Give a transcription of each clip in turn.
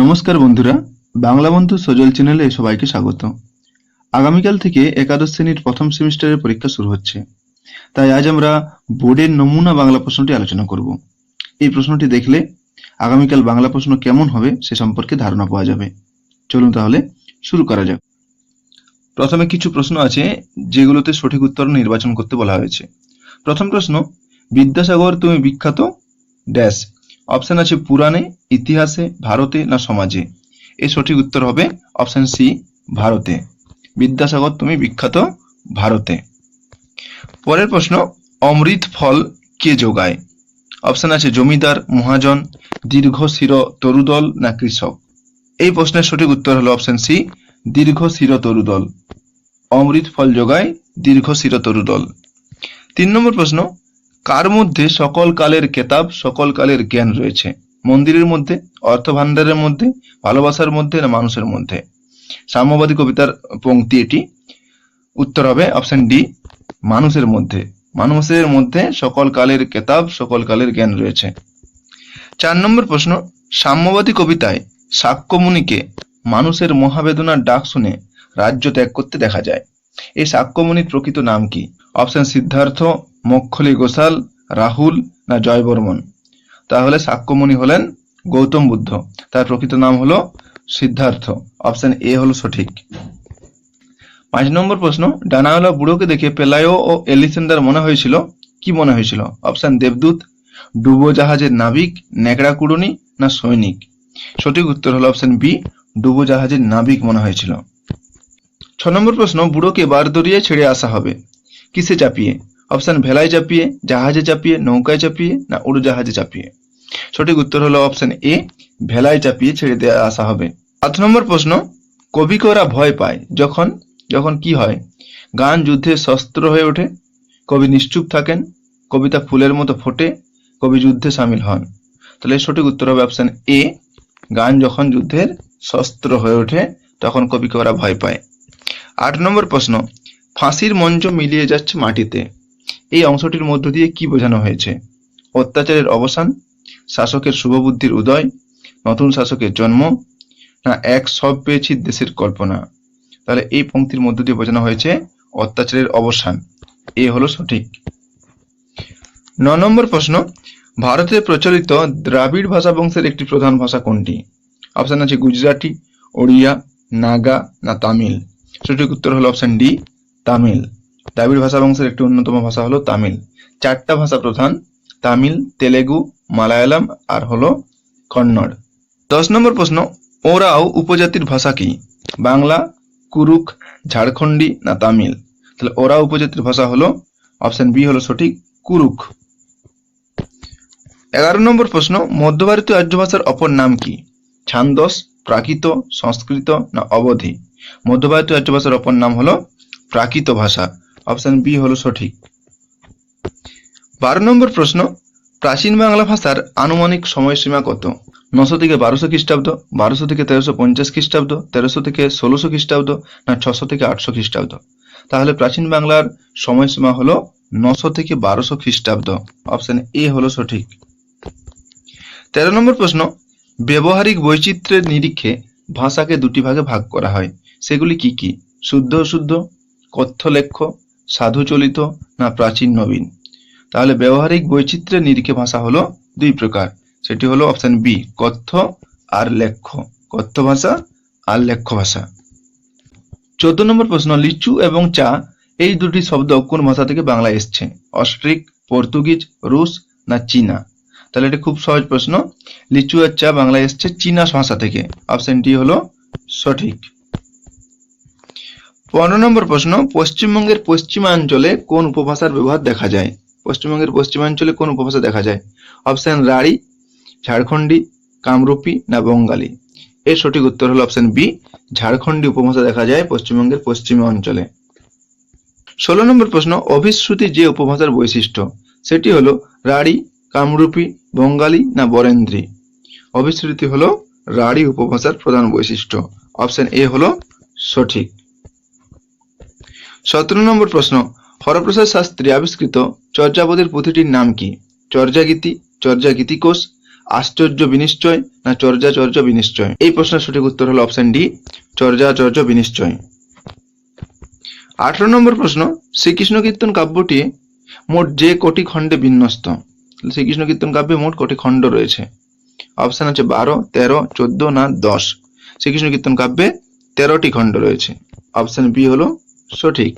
নমস্কার বন্ধুরা, বাংলা বন্ধু সজল চ্যানেলে সবাইকে স্বাগত। আগামীকাল থেকে একাদশ শ্রেণির প্রথম সেমিস্টারের পরীক্ষা শুরু হচ্ছে। তাই আজ আমরা বোর্ডের নমুনা বাংলা প্রশ্নটি আলোচনা করব। এই প্রশ্নটি দেখলে আগামীকাল বাংলা প্রশ্ন কেমন হবে সে সম্পর্কে ধারণা পাওয়া যাবে। চলুন তাহলে শুরু করা যাক। প্রথমে কিছু প্রশ্ন আছে যেগুলোতে সঠিক উত্তর নির্বাচন করতে বলা হয়েছে। প্রথম প্রশ্ন, বিদ্যাসাগর তুমি বিখ্যাত? ড্যাশ। অপশন আছে পুরাণে, ইতিহাসে, ভারতে না সমাজে? এর সঠিক উত্তর হবে অপশন সি ভারতে। বিদ্যাসাগর, তুমি বিখ্যাত ভারতে। পরের প্রশ্ন, অমৃত ফল কে যোগায়? অপশন আছে জমিদার, মহাজন দীর্ঘ শির তরুদল না কৃষক? এই প্রশ্নের সঠিক উত্তর হলো অপশন সি দীর্ঘ শির তরুদল। অমৃত ফল যোগায় দীর্ঘ শির তরুদল। তিন নম্বর প্রশ্ন কার মধ্যে সকল কালের কেতাব, সকল কালের জ্ঞান রয়েছে? মন্দিরের মধ্যে অর্থ ভান্ডারের মধ্যে, ভালোবাসার মধ্যে না মানুষের মধ্যে? সাম্যবাদী কবিতার পংক্তি এটি। উত্তর হবে অপশন ডি, মানুষের মধ্যে। মানুষের মধ্যে সকল কালের কেতাব, সকল কালের জ্ঞান রয়েছে। চার নম্বর প্রশ্ন, সাম্যবাদী কবিতায় সাক্ষ্যমুনিকে মানুষের মহাবেদনার ডাক শুনে রাজ্য ত্যাগ করতে দেখা যায়। এই সাক্ষ্যমুনির প্রকৃত নাম কি? অপশন সিদ্ধার্থ মক্ষলী গোসাল, রাহুল না জয়বর্মন? তাহলে সাক্ষ্যমুনি হলেন গৌতম বুদ্ধ। তার প্রকৃত নাম হলো সিদ্ধার্থ। অপশন এ হলো সঠিক। পাঁচ নম্বর প্রশ্ন, ডানাওয়ালা বুড়োকে দেখে পেলায়ো ও এলিসেন্ডার মনে হয়েছিল? কি মনে হয়েছিল? অপশন দেবদূত ডুবো জাহাজের নাবিক, ন্যাকড়া কুড়ুনি না সৈনিক? সঠিক উত্তর হলো অপশন বি ডুবো জাহাজের নাবিক মনে হয়েছিল। ছ নম্বর প্রশ্ন, বুড়োকে বার দরিয়ে ছেড়ে আসা হবে। কিসে চাপিয়ে? অপশন ভেলায় চাপিয়ে জাহাজে চাপিয়ে নৌকায় চাপিয়ে না উড়োজাহাজে চাপিয়ে সঠিক উত্তর হলো অপশন এ ভেলায় চাপিয়ে ছেড়ে দেওয়া আসা হবে। সাত নম্বর প্রশ্ন কবি করা ভয় পায়, যখন যখন কি হয়? গান যুদ্ধে শস্ত্র হয়ে ওঠে, কবি নিশ্চুপ থাকেন, কবিতা ফুলের মতো ফোটে, কবি যুদ্ধে সামিল হন। তাহলে সঠিক উত্তর হবে অপশন এ গান যখন যুদ্ধের শস্ত্র হয়ে ওঠে, তখন কবি করা ভয় পায়। আট নম্বর প্রশ্ন, ফাঁসির মঞ্চ মিলিয়ে যাচ্ছে মাটিতে। এই অংশটির মধ্য দিয়ে কি বোঝানো হয়েছে? অত্যাচারের অবসান, শাসকের শুভবুদ্ধির উদয়, নতুন শাসকের জন্ম, না এক সব পেয়েছি দেশের কল্পনা? তাহলে এই পংক্তির মধ্য দিয়ে বোঝানো হয়েছে অত্যাচারের অবসান। এ হলো সঠিক। ন নম্বর প্রশ্ন, ভারতে প্রচলিত দ্রাবিড় ভাষা বংশের একটি প্রধান ভাষা কোনটি? অপশন আছে গুজরাটি, ওড়িয়া, নাগা, না তামিল। সঠিক উত্তর হলো অপশন ডি, তামিল। দ্রাবিড় ভাষা বংশের একটি অন্যতম ভাষা হলো তামিল। চারটা ভাষা প্রধান, তামিল, তেলেগু, মালায়ালাম আর হলো কন্নড়। দশ নম্বর প্রশ্ন, ওরাও উপজাতির ভাষা কি? বাংলা কুরুক ঝাড়খণ্ডী না তামিল? তাহলে ওরা উপজাতির ভাষা হলো, অপশন বি হলো সঠিক কুরুক এগারো নম্বর প্রশ্ন মধ্য ভারতীয় আর্য ভাষার অপর নাম কি? ছান্দস, প্রাকৃত, সংস্কৃত না অবধি? মধ্য ভারতীয় আর্য ভাষার অপর নাম হলো প্রাকৃত ভাষা। অপশন বি হলো সঠিক। বারো নম্বর প্রশ্ন, প্রাচীন বাংলা ভাষার আনুমানিক সময়সীমা কত? নশো থেকে বারোশো খ্রিস্টাব্দ, বারোশো থেকে তেরোশো পঞ্চাশ খ্রিস্টাব্দ, তেরোশো থেকে ষোলোশো খ্রিস্টাব্দ, না ছশো থেকে আটশো খ্রিস্টাব্দ? তাহলে প্রাচীন বাংলার সময়সীমা হলো নশো থেকে বারোশো খ্রিস্টাব্দ। অপশন এ হলো সঠিক। তেরো নম্বর প্রশ্ন, ব্যবহারিক বৈচিত্র্যের নিরিখে ভাষাকে দুটি ভাগে ভাগ করা হয়। সেগুলি কি কি? শুদ্ধ অশুদ্ধ, কথ্য লেখ্য সাধু চলিত না প্রাচীন নবীন? তাহলে ব্যবহারিক বৈচিত্র্যের নিরিখে ভাষা হলো দুই প্রকার। সেটি হলো অপশন বি কথ্য আর লেখ্য। কথ্য ভাষা আর লেখ্য ভাষা। চোদ্দ নম্বর প্রশ্ন, লিচু এবং চা, এই দুটি শব্দ কোন ভাষা থেকে বাংলা এসছে? অস্ট্রিক, পর্তুগিজ, রুশ না চীনা? তাহলে এটা খুব সহজ প্রশ্ন। লিচু আর চা বাংলায় এসছে চীনা ভাষা থেকে। অপশন ডি হলো সঠিক। পনেরো নম্বর প্রশ্ন, পশ্চিমবঙ্গের পশ্চিমাঞ্চলে কোন উপভাষার ব্যবহার দেখা যায়? পশ্চিমবঙ্গের পশ্চিমাঞ্চলে কোন উপভাষা দেখা যায়? অপশন রাঢ়ী, ঝাড়খণ্ডী, কামরূপী না বঙ্গালী? এর সঠিক উত্তর হলো অপশন বি, ঝাড়খণ্ডী উপভাষা দেখা যায় পশ্চিমবঙ্গের পশ্চিম অঞ্চলে। ষোলো নম্বর প্রশ্ন, অভিশ্রুতি যে উপভাষার বৈশিষ্ট্য, সেটি হলো রাঢ়ী, কামরূপী, বঙ্গালী না বরেন্দ্রী? অভিশ্রুতি হলো রাঢ়ী উপভাষার প্রধান বৈশিষ্ট্য। অপশন এ হলো সঠিক। সতেরো নম্বর প্রশ্ন, হরপ্রসাদ শাস্ত্রী আবিষ্কৃত চর্যাপদের পুঁথিটির নাম কি? চর্যাগীতি চর্যাগীতিকোষ আশ্চর্য বিনিশ্চয় না চর্যাচর্য বিনিশ্চয়? এই প্রশ্নের সঠিক উত্তর হলো অপশন ডি চর্যাচর্য বিনিশ্চয়। আঠারো নম্বর প্রশ্ন, শ্রীকৃষ্ণ কীর্তন কাব্যটি মোট যে কোটি খণ্ডে বিন্যস্ত? শ্রীকৃষ্ণ কীর্তন কাব্যে মোট কোটি খণ্ড রয়েছে। অপশন আছে বারো, তেরো, চোদ্দ না দশ? শ্রীকৃষ্ণ কীর্তন কাব্যে তেরোটি খণ্ড রয়েছে। অপশন বি হলো সঠিক।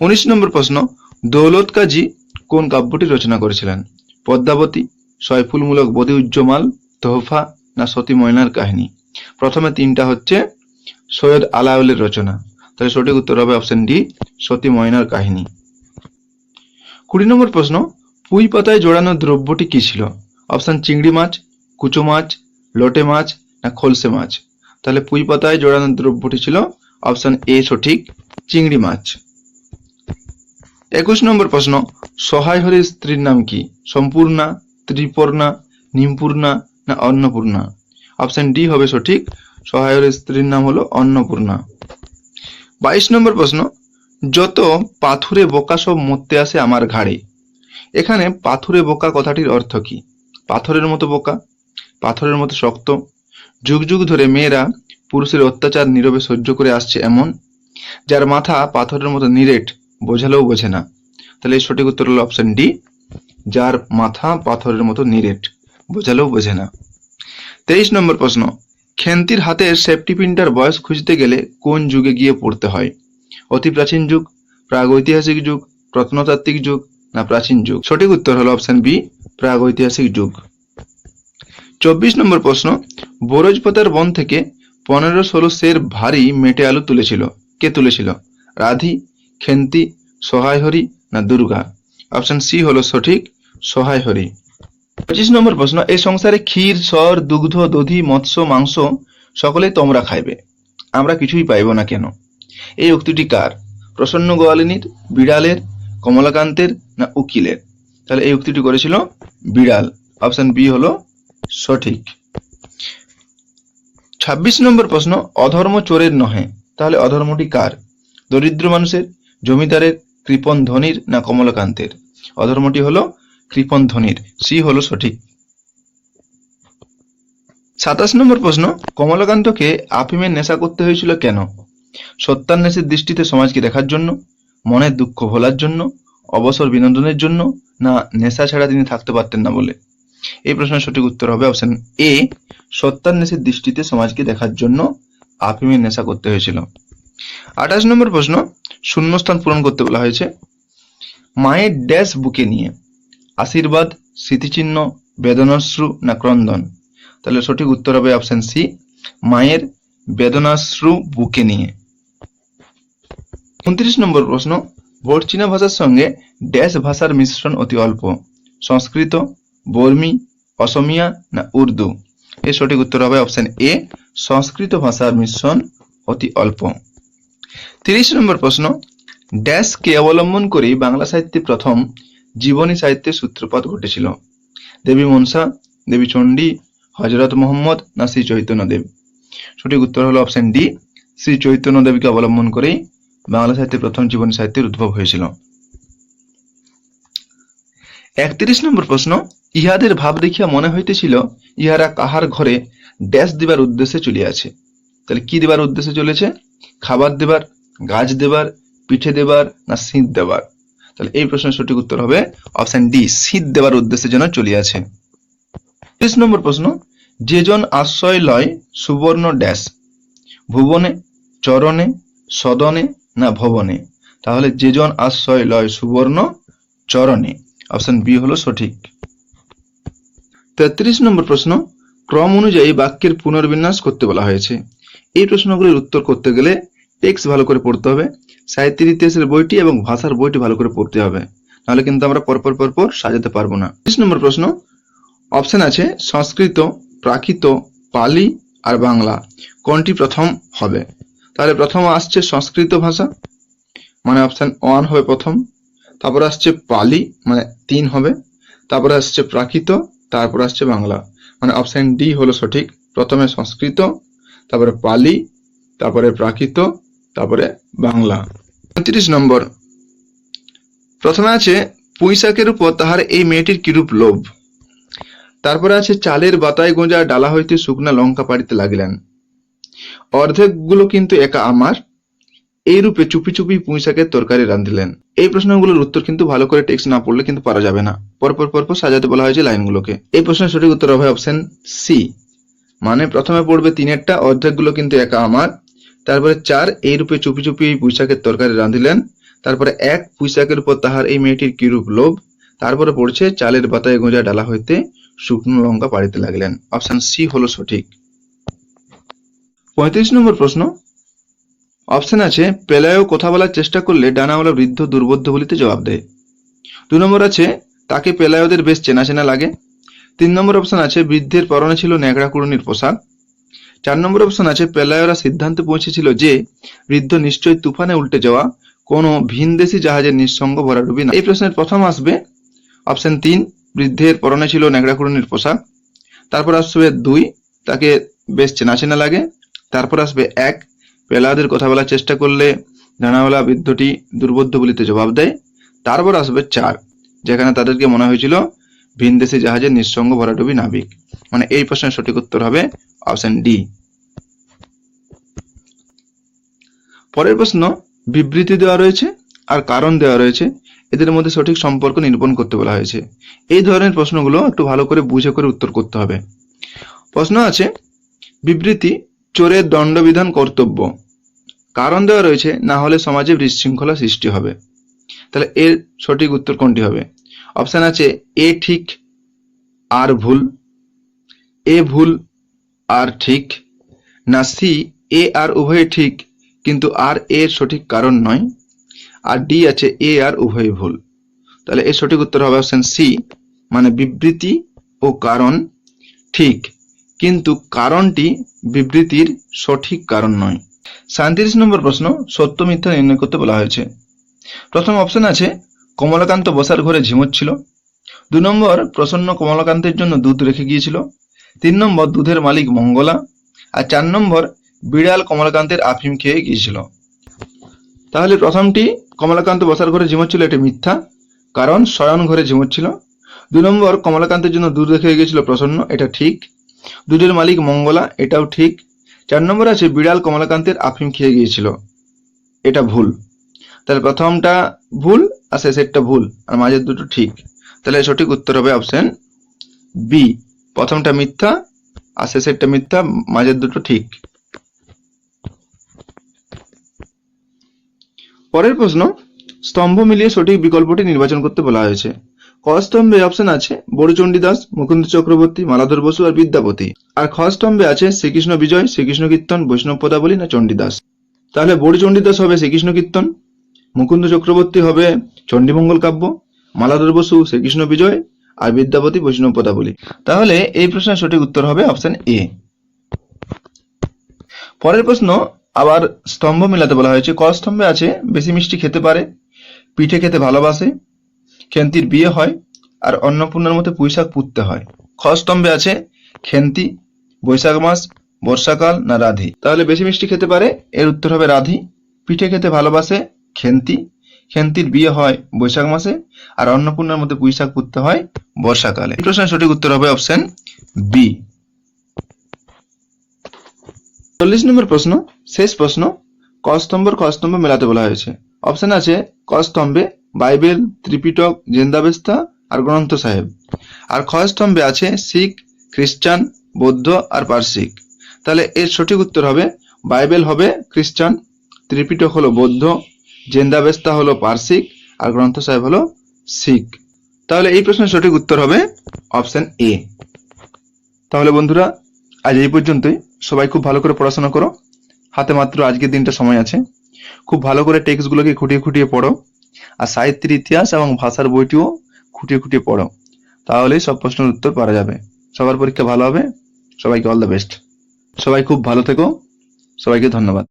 উনিশ নম্বর প্রশ্ন, দৌলত কাজী কোন কাব্যটি রচনা করেছিলেন? পদ্মাবতী, সয়ফুলমূলক বদি উজ্জ্বমাল তোহফা না সতী ময়নার কাহিনী? প্রথমে তিনটা হচ্ছে সৈয়দ আলাউলের রচনা। তাহলে সঠিক উত্তর হবে অপশন ডি সতী ময়নার কাহিনী। কুড়ি নম্বর প্রশ্ন, পুঁই পাতায় জোড়ানো দ্রব্যটি কি ছিল? অপশন চিংড়ি মাছ, কুচো মাছ, লোটে মাছ না খলসে মাছ? তাহলে পুঁই পাতায় জোড়ানো দ্রব্যটি ছিল অপশন এ সঠিক চিংড়ি মাছ। একুশ নম্বর প্রশ্ন, সহায় হরির স্ত্রীর নাম কি? সম্পূর্ণা, ত্রিপর্ণা, নিমপূর্ণা না অন্নপূর্ণা? অপশন ডি হবে সঠিক, সহায় হরির স্ত্রীর নাম হলো অন্নপূর্ণা। বাইশ নম্বর প্রশ্ন, যত পাথুরে বোকা সব মরতে আসে আমার ঘাড়ে, এখানে পাথুরে বোকা কথাটির অর্থ কি? পাথরের মতো বোকা, পাথরের মতো শক্ত, যুগ যুগ ধরে মেয়েরা পুরুষের অত্যাচার নীরবে সহ্য করে আসছে এমন যার মাথা পাথরের মতো নিরেট, বোঝালেও বোঝে না। তাহলে সঠিক উত্তর হলো অপশন ডি যার মাথা পাথরের মতো নিরেট, বোঝালেও বোঝে না। তেইশ নম্বর প্রশ্ন, খেন্তির হাতের সেফটি পিনটার বয়স খুঁজতে গেলে কোন যুগে গিয়ে পড়তে হয়? অতি প্রাচীন যুগ, প্রাগৈতিহাসিক যুগ, প্রত্নতাত্ত্বিক যুগ, না প্রাচীন যুগ? সঠিক উত্তর হলো অপশন বি প্রাগৈতিহাসিক যুগ। চব্বিশ নম্বর প্রশ্ন, বোরজপাতার বন থেকে পনেরো ষোলো সের ভারী মেটে আলু তুলেছিল। কে তুলেছিল? রাধি, খেন্তি সহায় হরি না দুর্গা? অপশন সি হলো সঠিক সহায় হরি পঁচিশ নম্বর প্রশ্ন, এই সংসারে ক্ষীর সর দুগ্ধ, দধি, মৎস্য, মাংস সকলেই তোমরা খাইবে। আমরা কিছুই পাইব না কেন? এই উক্তিটি কার? প্রসন্ন গোয়ালিনীর, বিড়ালের, কমলাকান্তের না উকিলের? তাহলে এই উক্তিটি করেছিল বিড়াল। অপশন বি হলো সঠিক। ছাব্বিশ নম্বর প্রশ্ন, অধর্ম চোরের নহে। তাহলে অধর্মটি কার? দরিদ্র মানুষের, জমিদারের কৃপন ধনির না কমলাকান্তের? অধর্মটি হলো কৃপন ধনির সি হলো সঠিক। সাতাশ নম্বর প্রশ্ন, কমলাকান্তকে আফিমের নেশা করতে হয়েছিল কেন? সত্যান্বেষের দৃষ্টিতে সমাজকে দেখার জন্য, মনের দুঃখ ভোলার জন্য, অবসর বিনোদনের জন্য, না নেশা ছাড়া তিনি থাকতে পারতেন না বলে? এই প্রশ্নের সঠিক উত্তর হবে অপশন এ, সত্যান্বেষের দৃষ্টিতে সমাজকে দেখার জন্য আফিমের নেশা করতে হয়েছিল। আঠাশ নম্বর প্রশ্ন, শূন্যস্থান পূরণ করতে বলা হয়েছে। মায়ের ড্যাশ বুকে নিয়ে আশীর্বাদ, স্মৃতিচিহ্ন, বেদনাশ্রু না ক্রন্দন? তাহলে সঠিক উত্তর হবে অপশন সি মায়ের বেদনাশ্রু বুকে নিয়ে। উনত্রিশ নম্বর প্রশ্ন ভোটচীনা ভাষার সঙ্গে ড্যাশ ভাষার মিশ্রণ অতি অল্প। সংস্কৃত, বর্মী, অসমিয়া না উর্দু? এর সঠিক উত্তর হবে অপশন এ সংস্কৃত ভাষার মিশ্রণ অতি অল্প। তিরিশ নম্বর প্রশ্ন ড্যাশকে অবলম্বন করে বাংলা সাহিত্যে প্রথম জীবনী সাহিত্যের সূত্রপাত ঘটেছিল। দেবী মনসা, দেবী চণ্ডী, হজরত মোহাম্মদ না শ্রী চৈতন্যদেব সঠিক উত্তর হলো অপশন ডি শ্রী চৈতন্যদেবকে অবলম্বন করেই বাংলা সাহিত্যে প্রথম জীবনী সাহিত্যের উদ্ভব হয়েছিল। একত্রিশ নম্বর প্রশ্ন, ইহাদের ভাব দেখিয়া মনে হইতেছিল, ইহারা কাহার ঘরে ড্যাশ দেবার উদ্দেশ্যে চলিয়াছে তাহলে কি দেবার উদ্দেশ্যে চলেছে? খাবার দেবার, গাছ দেবার, পিঠে দেবার না শীত দেবার? তাহলে এই প্রশ্নের সঠিক উত্তর হবে অপশন ডি শীত দেবার উদ্দেশ্যে যেন চলিয়াছে তিরিশ নম্বর প্রশ্ন যেজন আশ্রয় লয় সুবর্ণ ড্যাশ, ভুবনে, চরণে, সদনে না ভবনে? তাহলে যেজন আশ্রয় লয় সুবর্ণ, চরণে। অপশন বি হলো সঠিক। তেত্রিশ নম্বর প্রশ্ন ক্রম অনুযায়ী বাক্যের পুনর্বিন্যাস করতে বলা হয়েছে। এই প্রশ্নগুলির উত্তর করতে গেলে টেক্সট ভালো করে পড়তে হবে সাহিত্যের ইতিহাসের বইটি এবং ভাষার বইটি ভালো করে পড়তে হবে। নাহলে কিন্তু আমরা পরপর পরপর সাজাতে পারব না। বিশ নম্বর প্রশ্ন অপশন আছে সংস্কৃত, প্রাকৃত, পালি আর বাংলা। কোনটি প্রথম হবে? তাহলে প্রথম আসছে সংস্কৃত ভাষা মানে অপশান ওয়ান হবে প্রথম। তারপর আসছে পালি মানে তিন হবে। তারপরে আসছে প্রাকৃত, তারপর আসছে বাংলা। মানে অপশন ডি হলো সঠিক। প্রথমে সংস্কৃত, তারপরে পালি, তারপরে প্রাকৃত, তারপরে বাংলা। উনত্রিশ নম্বর। প্রথমে আছে পুঁইশাকের উপর তাহার এই মেয়েটির কিরূপ লোভ। তারপরে আছে চালের বাতায় গোঁজা ডালা হইতে শুকনা লঙ্কা পাড়িতে লাগিলেন। অর্ধেকগুলো কিন্তু একা আমার। এই রূপে চুপি চুপি পুঁই শাকের তরকারি রাঁধিলেন। এই প্রশ্নগুলোর উত্তর কিন্তু ভালো করে টেক্সট না পড়লে কিন্তু পারা যাবে না। পরপর পরপর সাজাতে বলা হয়েছে লাইনগুলোকে। এই প্রশ্নের সঠিক উত্তর হবে অপশন সি। মানে প্রথমে পড়বে তিনেরটা অর্ধেকগুলো কিন্তু একা আমার। তারপরে চার, এই রূপে চুপি চুপি পুঁই শাকের তরকারি রাঁধিলেন। তারপরে এক পুঁই শাকের উপর তাহার এই মেয়েটির কিরূপ লোভ। তারপরে পড়ছে, চালের বাতায় গোঁজা ডালা হইতে শুকনো লঙ্কা পাড়িতে লাগলেন। অপশন সি হলো সঠিক। পঁয়ত্রিশ নম্বর প্রশ্ন অপশন আছে পেলায়ও কথা বলার চেষ্টা করলে ডানাওয়ালা বৃদ্ধ দুর্বোধ্য বলিতে জবাব দেয়। দু নম্বর আছে, তাকে পেলায়দের বেশ চেনা চেনা লাগে। তিন নম্বর অপশন আছে, বৃদ্ধের পরনে ছিল ন্যাকড়া কুড়ুনির পোশাক। চার নম্বর অপশন আছে পেলায়রা সিদ্ধান্তে পৌঁছেছিল যে, বৃদ্ধ নিশ্চয়ই তুফানে উল্টে যাওয়া, কোনো ভিনদেশি জাহাজের নিঃসঙ্গ ভরাডুবি না। এই প্রশ্নের প্রথম আসবে অপশন তিন, বৃদ্ধের পরনে ছিল ন্যাকড়া কুড়ুনির পোশাক। তারপর আসবে দুই, তাকে বেশ চেনা চেনা লাগে। তারপর আসবে এক পেলাদের কথা বলার চেষ্টা করলে ডানাওয়ালা বৃদ্ধটি দুর্বোধ্য বলিতে জবাব দেয়। তারপর আসবে চার, যেখানে তাদেরকে মনে হয়েছিল ভিনদেশি জাহাজের নিঃসঙ্গ ভরাডুবি নাবিক। মানে এই প্রশ্নের সঠিক উত্তর হবে অপশন ডি। পরের প্রশ্ন, বিবৃতি দেওয়া রয়েছে আর কারণ দেওয়া রয়েছে। এদের মধ্যে সঠিক সম্পর্ক নিরূপণ করতে বলা হয়েছে। এই ধরনের প্রশ্নগুলো একটু ভালো করে বুঝে করে উত্তর করতে হবে। প্রশ্ন আছে, বিবৃতি চোরের দণ্ডবিধান কর্তব্য। কারণ দেওয়া রয়েছে, না হলে সমাজে বিশৃঙ্খলা সৃষ্টি হবে। তাহলে এর সঠিক উত্তর কোনটি হবে? অপশান আছে, এ ঠিক, আর ভুল। এ ভুল, আর ঠিক। না, সি, এ আর উভয় ঠিক, কিন্তু আর এর সঠিক কারণ নয়। আর ডি আছে, এ আর উভয় ভুল। তাহলে এর সঠিক উত্তর হবে অপশন সি মানে বিবৃতি ও কারণ ঠিক। কিন্তু কারণটি বিবৃতির সঠিক কারণ নয়। সাঁত্রিশ নম্বর প্রশ্ন সত্য মিথ্যা নির্ণয় করতে বলা হয়েছে। প্রথম অপশন আছে, কমলাকান্ত বসার ঘরে ঝিমোচ্ছিল দু নম্বর, প্রসন্ন কমলাকান্তের জন্য দুধ রেখে গিয়েছিল। তিন নম্বর, দুধের মালিক মঙ্গলা। আর চার নম্বর, বিড়াল কমলাকান্তের আফিম খেয়ে গিয়েছিল। তাহলে প্রথমটি, কমলাকান্ত বসার ঘরে ঝিমোচ্ছিল এটি মিথ্যা, কারণ শয়ন ঘরে ঝিমোচ্ছিল দু নম্বর, কমলাকান্তের জন্য দুধ রেখে গিয়েছিল প্রসন্ন, এটা ঠিক। দুধের মালিক মঙ্গলা, এটাও ঠিক। চার নম্বর আছে, বিড়াল কমলাকান্তের আফিম খেয়ে গিয়েছিল। এটা ভুল। তাহলে প্রথমটা ভুল, আর শেষেরটা ভুল, আর মাঝের দুটো ঠিক। তাহলে সঠিক উত্তর হবে অপশন বি প্রথমটা মিথ্যা, আর শেষেরটা মিথ্যা, মাঝের দুটো ঠিক। পরের প্রশ্ন, স্তম্ভ মিলিয়ে সঠিক বিকল্পটি নির্বাচন করতে বলা হয়েছে। ক স্তম্ভে অপশন আছে বড়চণ্ডীদাস মুকুন্দ চক্রবর্তী, মালাধর বসু আর বিদ্যাপতি। আর খ স্তম্ভে আছে শ্রীকৃষ্ণ বিজয়, শ্রীকৃষ্ণ কীর্তন, বৈষ্ণব পদাবলী না চণ্ডীদাস তাহলে বড়চণ্ডীদাস হবে শ্রীকৃষ্ণ কীর্তন, মুকুন্দ চক্রবর্তী হবে চণ্ডীমঙ্গল কাব্য, মালাধর বসু শ্রীকৃষ্ণ বিজয় আর বিদ্যাপতি বৈষ্ণব পদাবলী। তাহলে এই প্রশ্নের সঠিক উত্তর হবে অপশন এ। পরের প্রশ্ন আবার স্তম্ভ মিলাতে বলা হয়েছে। ক স্তম্ভে আছে বেশি মিষ্টি খেতে পারে, পিঠে খেতে ভালোবাসে খেন্তির বিয়ে হয় আর অন্নপূর্ণার মতো পুঁইশাক পুঁততে হয়। খ স্তম্ভে আছে খেন্তি, বৈশাখ মাস, বর্ষাকাল না রাধি। তাহলে বেশি মিষ্টি খেতে পারে? এর উত্তর হবে রাধি। পিঠে খেতে ভালোবাসে খেন্তি। খেন্তির বিয়ে হয় বৈশাখ মাসে আর অন্নপূর্ণার মধ্যে পুঁইশাক পুঁততে হয় বর্ষাকালে। প্রশ্নের সঠিক উত্তর হবে অপশন বি। চল্লিশ নম্বর প্রশ্ন, শেষ প্রশ্ন ক স্তম্ভ খ স্তম্ভ মেলাতে বলা হয়েছে। অপশন আছে ক স্তম্ভে বাইবেল, ত্রিপিটক, জেন্দাবেস্তা আর গ্রন্থ সাহেব। আর খ স্তম্ভে আছে শিখ, খ্রিস্টান, বৌদ্ধ আর পার্সিক তাহলে এর সঠিক উত্তর হবে, বাইবেল হবে খ্রিস্টান, ত্রিপিটক হলো বৌদ্ধ, জেন্দাবেস্তা হলো পার্সিক আর গ্রন্থ সাহেব হলো শিখ। তাহলে এই প্রশ্নের সঠিক উত্তর হবে অপশন এ। তাহলে বন্ধুরা, আজ এই পর্যন্তই। সবাই খুব ভালো করে পড়াশোনা করো। হাতে মাত্র আজকের দিনটা সময় আছে। খুব ভালো করে টেক্সটগুলোকে খুঁটিয়ে খুঁটিয়ে পড়ো। আর সাহিত্যের ইতিহাস এবং ভাষার বইটিও খুঁটিয়ে খুঁটিয়ে পড়ো। তাহলেই সব প্রশ্নের উত্তর পারা যাবে। সবার পরীক্ষা ভালো হবে। সবাইকে অল দ্য বেস্ট সবাই খুব ভালো থেকো। সবাইকে ধন্যবাদ।